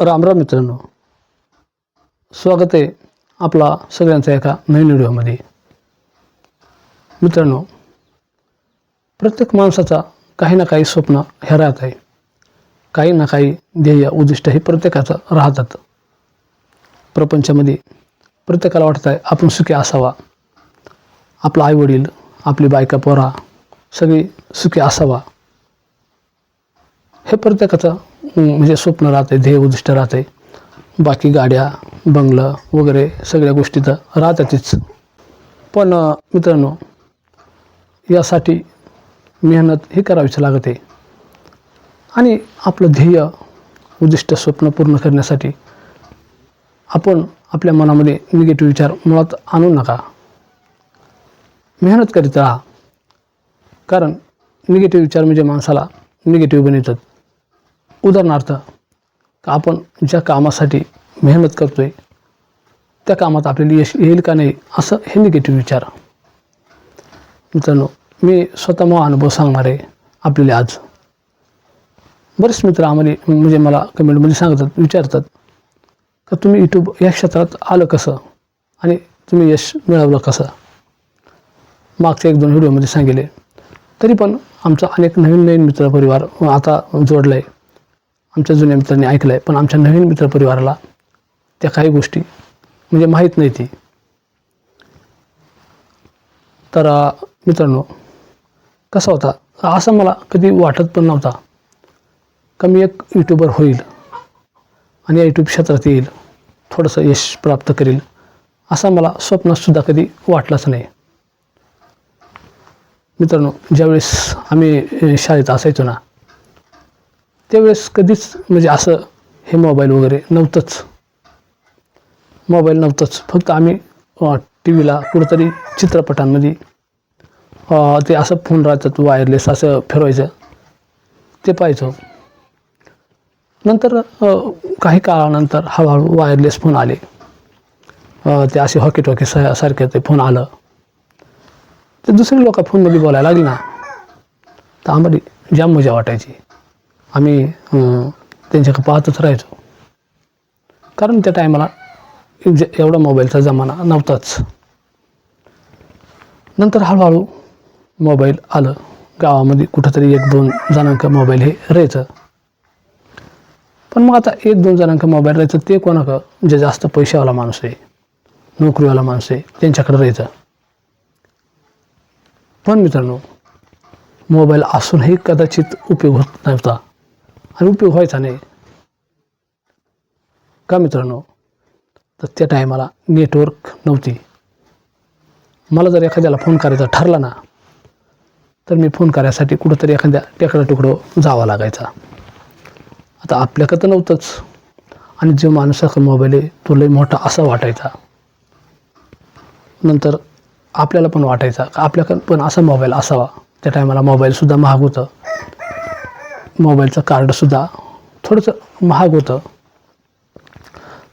राम राम मित्रांनो. स्वागत आहे आपला सगळ्यांचा एका नवीन व्हिडिओमध्ये. मित्रांनो प्रत्येक माणसाचा काही ना काही स्वप्न हे राहत आहे. काही ना काही ध्येय उद्दिष्ट हे प्रत्येकाचं राहतात. प्रपंचामध्ये प्रत्येकाला वाटत आहे आपण सुखी असावा. आपला आईवडील आपली बायका पोरा सगळी सुखी असावा. हे प्रत्येकाचं म्हणजे स्वप्न राहते ध्येय उद्दिष्ट राहते बाकी गाड्या बंगलं वगैरे सगळ्या गोष्टी तर राहतातच. पण मित्रांनो यासाठी मेहनत ही करावीच लागते. आणि आपलं ध्येय उद्दिष्ट स्वप्न पूर्ण करण्यासाठी आपण आपल्या मनामध्ये निगेटिव्ह विचार मुळात आणू नका. मेहनत करीत राहा. कारण निगेटिव्ह विचार म्हणजे माणसाला निगेटिव्ह बनवतात. उदाहरणार्थ आपण ज्या कामासाठी मेहनत करतो आहे त्या कामात आपल्याला यश येईल का नाही असं हे निगेटिव्ह विचार. मित्रांनो मी स्वतः मग अनुभव सांगणार आहे आपल्याला आज. बरेच मित्र आम्हाला म्हणजे मला कमेंटमध्ये सांगतात विचारतात का तुम्ही यूट्यूब या क्षेत्रात आलं कसं? आणि तुम्ही यश मिळवलं कसं? मागच्या एक दोन व्हिडिओमध्ये सांगितले. तरी पण आमचा अनेक नवीन नवीन मित्रपरिवार आता जोडला आहे आमच्या जुन्या मित्रांनी ऐकलं आहे पण आमच्या नवीन मित्रपरिवाराला त्या काही गोष्टी म्हणजे माहीत नाही ती. तर मित्रांनो कसा होता? असं मला कधी वाटत पण नव्हता. का मी एक यूट्यूबर होईल आणि या यूट्यूब क्षेत्रात येईल थोडंसं यश प्राप्त करील असा मला स्वप्नसुद्धा कधी वाटलाच नाही. मित्रांनो ज्यावेळेस आम्ही शाळेत असायचो ना त्यावेळेस कधीच म्हणजे असं हे मोबाईल वगैरे नव्हतंच. मोबाईल नव्हतंच. फक्त आम्ही टी व्हीला कुठंतरी चित्रपटांमध्ये ते असं फोन राहतात वायरलेस असं फिरवायचं. ते पाहायचो. नंतर काही काळानंतर हळूहळू वायरलेस फोन आले. ते असे हॉकी टॉकी सा सारखे ते फोन आलं. ते दुसरी लोक फोनमध्ये बोलायला लागली ना. तर आम्हाला जाम मजा वाटायची. आम्ही त्यांच्याकडे पाहतच राहायचो कारण त्या टायमाला जे एवढा मोबाईलचा जमाना नव्हताच. नंतर हळूहळू मोबाईल आलं. गावामध्ये कुठंतरी एक दोन जणांक मोबाईल हे राहायचं. पण मग आता एक दोन जणांक मोबाईल राहायचं ते कोणाकं जे जास्त पैशावाला माणूस आहे नोकरीवाला माणूस आहे त्यांच्याकडे राहायचं. पण मित्रांनो मोबाईल असूनही कदाचित उपयोग होत नव्हता. आणि उपयोग व्हायचा नाही का मित्रांनो? तर त्या टायमाला नेटवर्क नव्हती. मला जर एखाद्याला फोन करायचा ठरला ना तर मी फोन करायसाठी कुठंतरी एखाद्या टेकडं तुकडं जावं लागायचा. आता आपल्याकडं तर नव्हतंच. आणि जो माणसाकडे मोबाईल आहे तो लय मोठा असा वाटायचा. नंतर आपल्याला पण वाटायचा का आपल्याकडं पण असा मोबाईल असावा. त्या टायमाला मोबाईलसुद्धा महाग होतं. मोबाईलचं कार्डसुद्धा थोडंसं महाग होतं.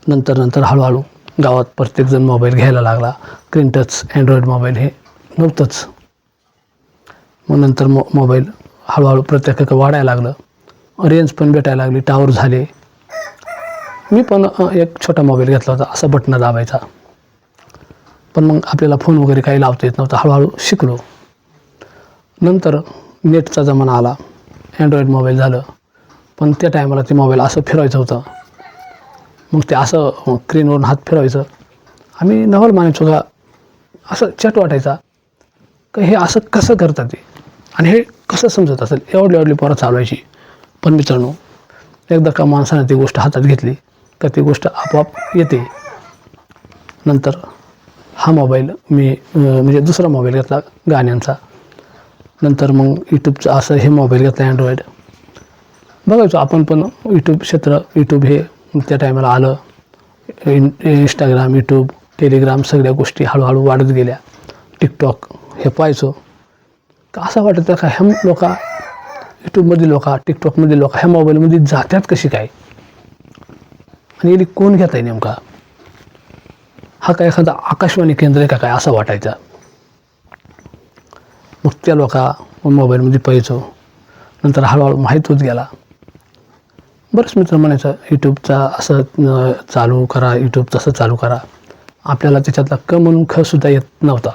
नंतर नंतर हळूहळू गावात प्रत्येकजण मोबाईल घ्यायला लागला. स्क्रीन टच अँड्रॉईड मोबाईल हे नव्हतंच. मग नंतर मो मोबाईल हळूहळू प्रत्येकाकडे वाढायला लागलं. रेंज पण भेटायला लागली टावर झाले. मी पण एक छोटा मोबाईल घेतला होता असा बटणं दाबायचा. पण मग आपल्याला फोन वगैरे काही लावता येत नव्हता हळूहळू शिकलो. नंतर नेटचा जमाना आला. अँड्रॉईड मोबाईल झालं. पण त्या टायमाला ते मोबाईल असं फिरवायचं होतं. मग ते असं स्क्रीनवरून हात फिरवायचं. आम्ही नवल मानायचो का असं चट वाटायचा. का हे असं कसं करतात ते? आणि हे कसं समजत असेल? एवढी एवढी पोरं चालवायची. पण मित्रांनो एकदा का माणसानं ती गोष्ट हातात घेतली का ती गोष्ट आपोआप येते. नंतर हा मोबाईल मी म्हणजे दुसरा मोबाईल घेतला गाण्यांचा. नंतर मग यूट्यूबचं असं हे मोबाईल घेतला अँड्रॉईड बघायचो आपण पण यूट्यूब क्षेत्र यूट्यूब हे त्या टायमाला आलं. इन इंस्टाग्राम यूट्यूब टेलिग्राम सगळ्या गोष्टी हळूहळू वाढत गेल्या. टिकटॉक हे पाहायचो. का असं वाटतं का ह्या लोक यूट्यूबमध्ये लोका टिकटॉकमध्ये लोक ह्या मोबाईलमध्ये जात्यात कशी काय? आणि याली कोण घेत आहे नेमका? हा काय एखादा आकाशवाणी केंद्र आहे का काय असं वाटायचं? मग त्या लोका मोबाईलमध्ये पाहायचो नंतर हळूहळू माहीत होत गेला. बरंच मित्र म्हणायचं यूट्यूबचा असं चालू करा यूट्यूब तसं चालू करा. आपल्याला त्याच्यातला क म्हणून खसुद्धा येत नव्हता.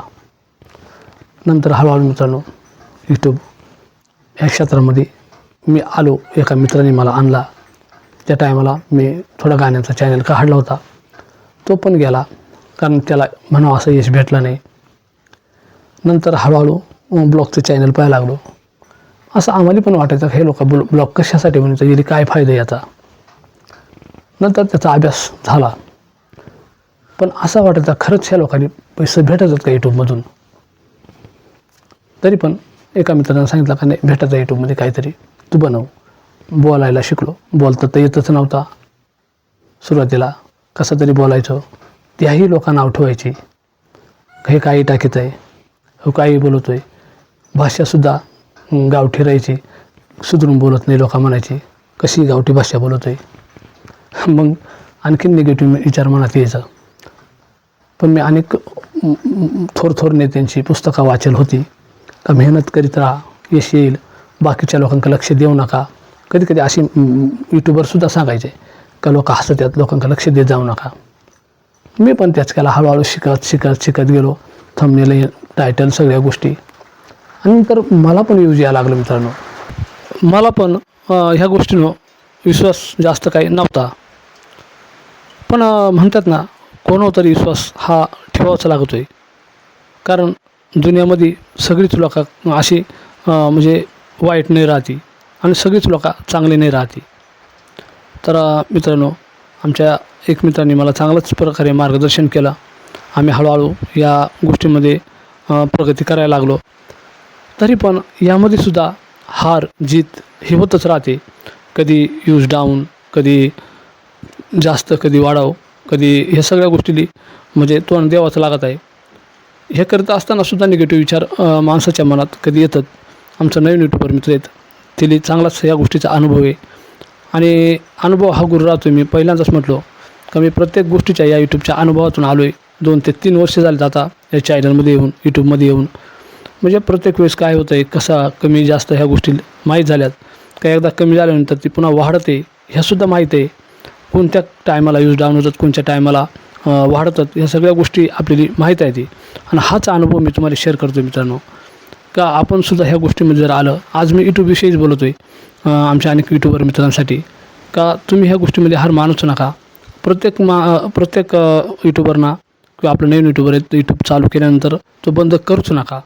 नंतर हळूहळू मित्रांनो यूट्यूब या क्षेत्रामध्ये मी आलो. एका मित्राने मला आणला. त्या टायमाला मी थोडा गाण्याचा चॅनल काढला होता. तो पण गेला. कारण त्याला म्हणावं असं यश भेटलं नाही. नंतर हळूहळू ब्लॉगचं चॅनल पाहायला लागलो. असं आम्हाला पण वाटायचं हे लोक ब्लॉ ब्लॉग कशासाठी बनवायचं याने काय फायदा याचा? नंतर त्याचा अभ्यास झाला. पण असं वाटायचं खरंच ह्या लोकांनी पैसे भेटतात का यूट्यूबमधून तरी पण एका मित्रानं सांगितलं का नाही भेटायचं यूट्यूबमध्ये काहीतरी. तू बनव. बोलायला शिकलो. बोलता तर येतच नव्हता. सुरुवातीला कसं तरी बोलायचं. त्याही लोकांना आठवायची हे काही टाकीत आहे. हो काही बोलवतो आहे भाषासुद्धा गावठी राहायची सुधरून बोलत नाही लोका म्हणायची. कशी गावठी भाषा बोलत आहे मग आणखीन निगेटिव्ह विचार मनात यायचा. पण मी अनेक थोर थोर नेत्यांची पुस्तकं वाचेल होती. का मेहनत करीत राहा यश येईल. बाकीच्या लोकांकडे लक्ष देऊ नका. कधी कधी अशी यूट्यूबरसुद्धा सांगायचे का लोक हसत आहेत लोकांकडे लक्ष देत जाऊ नका. मी पण त्याच केला हळूहळू शिकत शिकत शिकत गेलो. थंबनेल टायटल सगळ्या गोष्टी. आणि नंतर मला पण यूज यायला लागलं मित्रांनो. मला पण ह्या गोष्टीनं विश्वास जास्त काही नव्हता. पण म्हणतात ना कोणावर तरी विश्वास हा ठेवावाच लागतो आहे कारण दुनियामध्ये सगळीच लोक अशी म्हणजे वाईट नाही राहती आणि सगळीच लोक चांगली नाही राहती. तर मित्रांनो आमच्या एक मित्रांनी मला चांगल्याच प्रकारे मार्गदर्शन केलं. आम्ही हळूहळू या गोष्टीमध्ये प्रगती करायला लागलो. तरी पण यामध्ये सुद्धा हार जीत हे होतच राहते. कधी यूज डाऊन कधी जास्त कधी वाढाव कधी ह्या सगळ्या गोष्टी म्हणजे तोंड द्यावाचं लागत आहे. हे करत असताना सुद्धा निगेटिव्ह विचार माणसाच्या मनात कधी येतात. आमचा नवीन युट्यूबर मित्र आहेत. तिला चांगलाच या गोष्टीचा अनुभव आहे. आणि अनुभव हा गुरु राहतो मी पहिल्यांदाच म्हटलो. का मी प्रत्येक गोष्टीच्या या यूट्यूबच्या अनुभवातून आलो आहे दोन ते तीन वर्ष झाले आता या चॅनलमध्ये येऊन यूट्यूबमध्ये येऊन. म्हणजे प्रत्येक वेळेस काय होतं आहे कसा कमी जास्त ह्या गोष्टी माहीत झाल्यात काय एकदा कमी झाल्यानंतर ती पुन्हा वाढते ह्यासुद्धा माहीत आहे. कोणत्या टायमाला यूज डाऊन होतात कोणत्या टायमाला वाढतात ह्या सगळ्या गोष्टी आपल्याला माहीत आहे ती. आणि हाच अनुभव मी तुम्हाला शेअर करतो मित्रांनो. का आपण सुद्धा ह्या गोष्टीमध्ये जर आलं आज मी यूट्यूबविषयीच बोलतो आहे आमच्या अनेक यूट्यूबर मित्रांसाठी. का तुम्ही ह्या गोष्टीमध्ये हार मानूच नका. प्रत्येक मा प्रत्येक यूट्यूबरना किंवा आपलं नवीन यूट्यूबर आहे यूट्यूब चालू केल्यानंतर तो बंद करूच नका.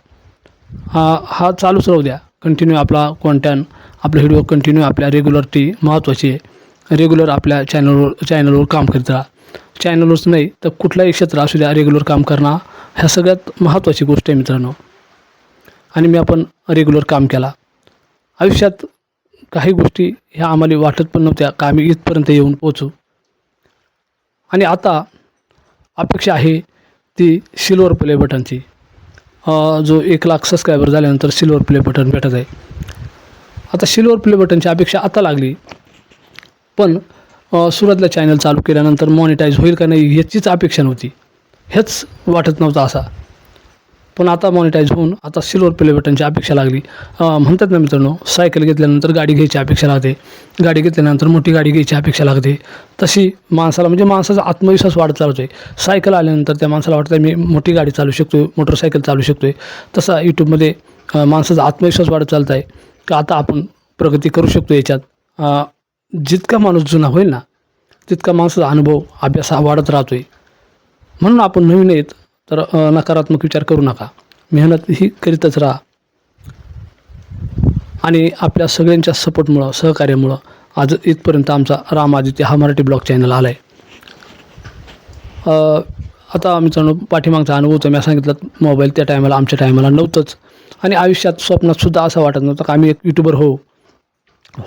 हा हा चालूच राहू द्या. कंटिन्यू आपला कॉन्टॅन आपला व्हिडिओ कंटिन्यू आपल्या रेग्युलरिटी महत्त्वाची आहे. रेग्युलर आपल्या चॅनलवर चॅनलवर काम करत. राहा चॅनलवरच नाही तर कुठलाही क्षेत्र असू द्या रेग्युलर काम करणं ह्या सगळ्यात महत्त्वाची गोष्ट आहे मित्रांनो. आणि मी आपण रेग्युलर काम केला. आयुष्यात काही गोष्टी ह्या आम्हाला वाटत पण नव्हत्या का आम्ही इथपर्यंत येऊन पोचू आणि आता अपेक्षा आहे ती सिल्वर प्ले बटनची जो एक लाख सबस्क्रायबर झाल्यानंतर सिल्वर प्ले बटन भेटत आहे. आता सिल्वर प्ले बटनची अपेक्षा आता लागली. पण सुरुवातीला चॅनल चालू केल्यानंतर मॉनिटाईज होईल का नाही ह्याचीच अपेक्षा नव्हती. हेच वाटत नव्हतं असा. पण आता मॉनिटाईज होऊन आता सिल्वर प्ले बटनची अपेक्षा लागली. म्हणतात ना मित्रांनो सायकल घेतल्यानंतर गाडी घ्यायची अपेक्षा लागते गाडी घेतल्यानंतर मोठी गाडी घ्यायची अपेक्षा लागते. तशी माणसाला म्हणजे माणसाचा आत्मविश्वास वाढत चालतो आहे सायकल आल्यानंतर त्या माणसाला वाटतं मी मोठी गाडी चालू शकतो आहे मोटरसायकल चालू शकतो आहे तसा यूट्यूबमध्ये माणसाचा आत्मविश्वास वाढत चालत आहे का आता आपण प्रगती करू शकतो याच्यात? जितका माणूस जुना होईल ना तितका माणसाचा अनुभव अभ्यास हा वाढत राहतो आहे म्हणून आपण नवीन येत तर नकारात्मक विचार करू नका. मेहनत ही करीतच राहा. आणि आपल्या सगळ्यांच्या सपोर्टमुळं सहकार्यामुळं आज इथपर्यंत आमचा राम आदित्य हा मराठी ब्लॉग चॅनल आला आहे आता मित्रांनो पाठीमागचा अनुभव तर मी सांगितलं मोबाईल त्या टायमाला आमच्या टायमाला नव्हतंच. आणि आयुष्यात स्वप्नातसुद्धा असं वाटत नव्हतं का आम्ही एक यूट्यूबर हो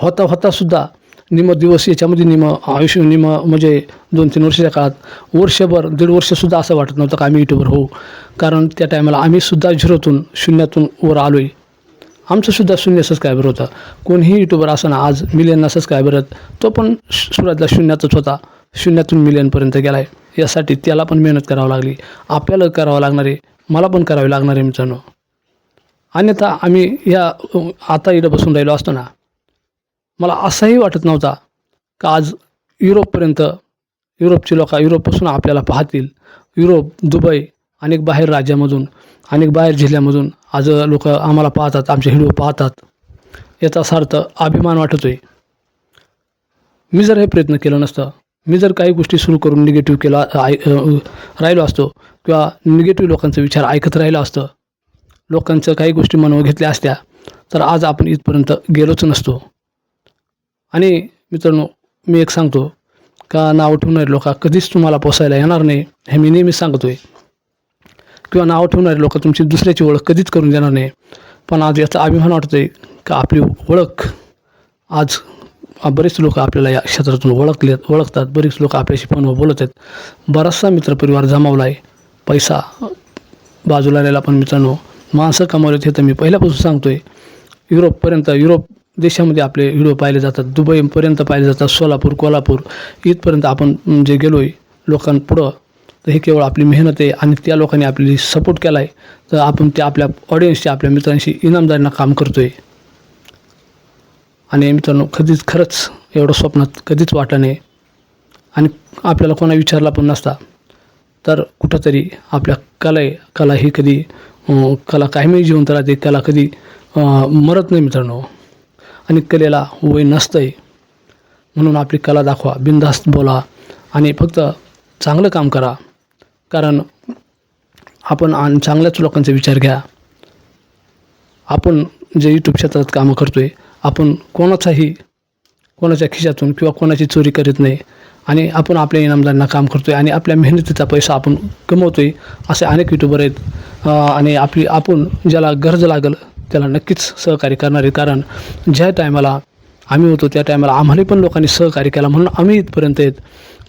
होता होता सुद्धा. निम दिवस याच्यामध्ये निम आयुष्य निम म्हणजे दोन तीन वर्षाच्या काळात वर्षभर दीड वर्षसुद्धा असं वाटत नव्हतं का आम्ही यूट्यूबर होऊ. कारण त्या टायमाला आम्हीसुद्धा झिरोतून शून्यातून वर आलो आहे आमचंसुद्धा शून्य सबस्क्रायबर होतं. कोणीही यूट्यूबर असताना आज मिलियनला सबस्क्रायबर तो पण सुरुवातीला शून्यातच होता. शून्यातून मिलियनपर्यंत गेला आहे यासाठी त्याला पण मेहनत करावं लागली. आपल्याला करावं लागणार आहे. मला पण करावी लागणार आहे मित्रांनो. अन्यथा आम्ही या आता इथं बसून राहिलो असतो ना मला असंही वाटत नव्हता का आज युरोपपर्यंत युरोपची लोक युरोपपासून आपल्याला पाहतील. युरोप दुबई अनेक बाहेर राज्यामधून अनेक बाहेर जिल्ह्यामधून आज लोक आम्हाला पाहतात आमचे व्हिडिओ पाहतात. याचा सार्थ अभिमान वाटतो आहे मी जर हे प्रयत्न केलं नसतं मी जर काही गोष्टी सुरू करून निगेटिव्ह केला आय राहिलो असतो किंवा निगेटिव्ह लोकांचा विचार ऐकत राहिलं असतं लोकांचं काही गोष्टी मनावर घेतल्या असत्या तर आज आपण इथपर्यंत गेलोच नसतो. आणि मित्रांनो मी एक सांगतो का नाव ठेवणारे लोक कधीच तुम्हाला पोसायला येणार नाही हे मी नेहमीच सांगतो आहे किंवा नाव ठेवणारे लोक तुमची दुसऱ्याची ओळख कधीच करून देणार नाही. पण आज याचा अभिमान वाटतो आहे का आपली ओळख आज बरेच लोक आपल्याला या क्षेत्रातून ओळखले ओळखतात. बरेच लोक आपल्याशी फोनवर बोलत आहेत. बराचसा मित्रपरिवार जमावला आहे पैसा बाजूला राहिला पण मित्रांनो माणसं कमावलेत हे तर मी पहिल्यापासून सांगतो आहे युरोपपर्यंत युरोप देशामध्ये आपले व्हिडिओ पाहिले जातात. दुबईपर्यंत पाहिले जातात. सोलापूर कोल्हापूर इथपर्यंत आपण जे गेलो आहे लोकांपुढं तर हे केवळ आपली मेहनत आहे आणि त्या लोकांनी आपली सपोर्ट केला आहे तर आपण त्या आपल्या ऑडियन्सशी आपल्या मित्रांशी इनामदारीनं काम करतो आहे आणि मित्रांनो कधीच खरंच एवढं स्वप्नात कधीच वाटलं नाही. आणि आपल्याला कोणा विचारला पण नसता. तर कुठंतरी आपल्या कला आहे कला ही कधी कला कायमही जिवंत राहते. कला कधी मरत नाही मित्रांनो. आणि कलेला वय नसतं आहे म्हणून आपली कला दाखवा बिनधास्त बोला आणि फक्त चांगलं काम करा. कारण आपण आणि चांगल्याच लोकांचा विचार घ्या. आपण जे यूट्यूब क्षेत्रात कामं करतो आहे आपण कोणाचाही कोणाच्या खिशातून किंवा कोणाची चोरी करीत नाही. आणि आपण आपल्या इनामदारांना काम करतो आहे आणि आपल्या मेहनतीचा पैसा आपण कमवतो आहे असे अनेक यूट्यूबर आहेत. आणि आपली आपण ज्याला गरज लागेल त्याला नक्कीच सहकार्य करणार आहे कारण ज्या टायमाला आम्ही होतो त्या टायमाला आम्हाला पण लोकांनी सहकार्य केला म्हणून आम्ही इथपर्यंत आहेत.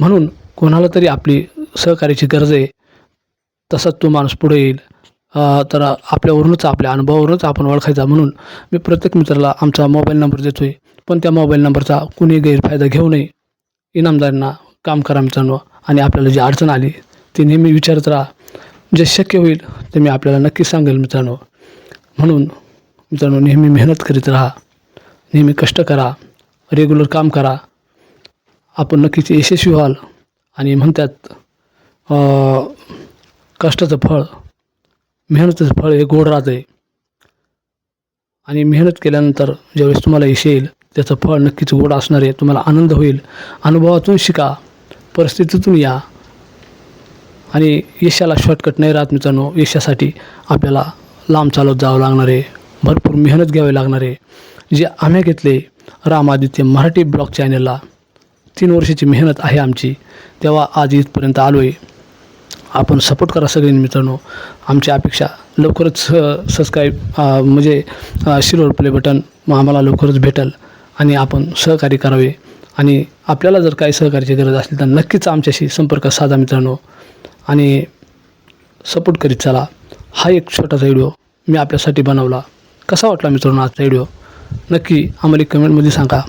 म्हणून कोणाला तरी आपली सहकार्याची गरज आहे. तसाच तो माणूस पुढे येईल. तर आपल्यावरूनच आपल्या अनुभवावरूनच आपण ओळखायचा म्हणून मी प्रत्येक मित्राला आमचा मोबाईल नंबर देतो आहे पण त्या मोबाईल नंबरचा कुणी गैरफायदा घेऊ नये. इनामदारांना काम करा मित्रांनो. आणि आपल्याला जी अडचण आली ती नेहमी विचारत राहा. जे शक्य होईल ते मी आपल्याला नक्की सांगेल मित्रांनो. म्हणून मित्रांनो नेहमी मेहनत करीत राहा. नेहमी कष्ट करा. रेग्युलर काम करा. आपण नक्कीच यशस्वी व्हाल आणि म्हणतात कष्टाचं फळ मेहनतीचं फळ हे गोड राहतं आहे आणि मेहनत केल्यानंतर ज्यावेळेस तुम्हाला यश येईल त्याचं फळ नक्कीच गोड असणार आहे. तुम्हाला आनंद होईल. अनुभवातून शिका. परिस्थितीतून या. आणि यशाला शॉर्टकट नाही राहत मित्रांनो. यशासाठी आपल्याला लांब चालत जावं लागणार आहे. भरपूर मेहनत घ्यावी लागणार. आहे जे आम्ही घेतले रामादित्य मराठी ब्लॉग चॅनलला तीन वर्षाची मेहनत आहे आमची. तेव्हा आज इथपर्यंत आलो आहे आपण सपोर्ट करा सगळे मित्रांनो. आमची अपेक्षा लवकरच सबस्क्राईब म्हणजे शिरोर प्ले बटन मग आम्हाला लवकरच भेटेल आणि आपण सहकार्य करावे. आणि आपल्याला जर काही सहकार्याची गरज असली तर नक्कीच आमच्याशी संपर्क साधा मित्रांनो. आणि सपोर्ट करीत चला. हा एक छोटासा व्हिडिओ मी आपल्यासाठी बनवला. कसा वाटला मित्रांनो आजचा व्हिडिओ नक्की आम्हाला एक कमेंटमध्ये सांगा.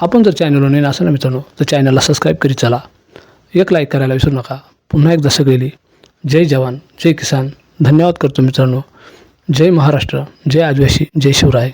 आपण जर चॅनलवर नाही असेल ना मित्रांनो तर चॅनलला सबस्क्राईब करीत चला. एक लाईक करायला विसरू नका. पुन्हा एकदा सगळेली. जय जवान जय किसान. धन्यवाद करतो मित्रांनो. जय महाराष्ट्र जय आदिवासी जय शिवराय.